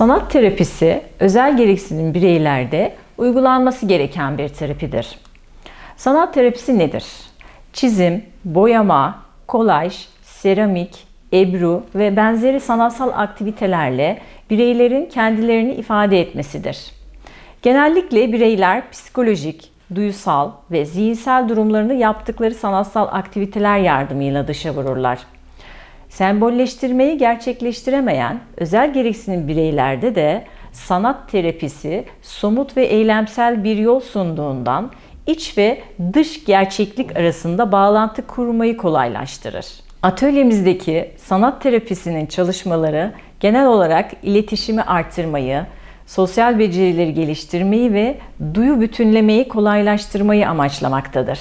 Sanat terapisi özel gereksinim bireylerde uygulanması gereken bir terapidir. Sanat terapisi nedir? Çizim, boyama, kolaj, seramik, ebru ve benzeri sanatsal aktivitelerle bireylerin kendilerini ifade etmesidir. Genellikle bireyler psikolojik, duysal ve zihinsel durumlarını yaptıkları sanatsal aktiviteler yardımıyla dışa vururlar. Sembolleştirmeyi gerçekleştiremeyen özel gereksinim bireylerde de sanat terapisi somut ve eylemsel bir yol sunduğundan iç ve dış gerçeklik arasında bağlantı kurmayı kolaylaştırır. Atölyemizdeki sanat terapisinin çalışmaları genel olarak iletişimi artırmayı, sosyal becerileri geliştirmeyi ve duyu bütünlemeyi kolaylaştırmayı amaçlamaktadır.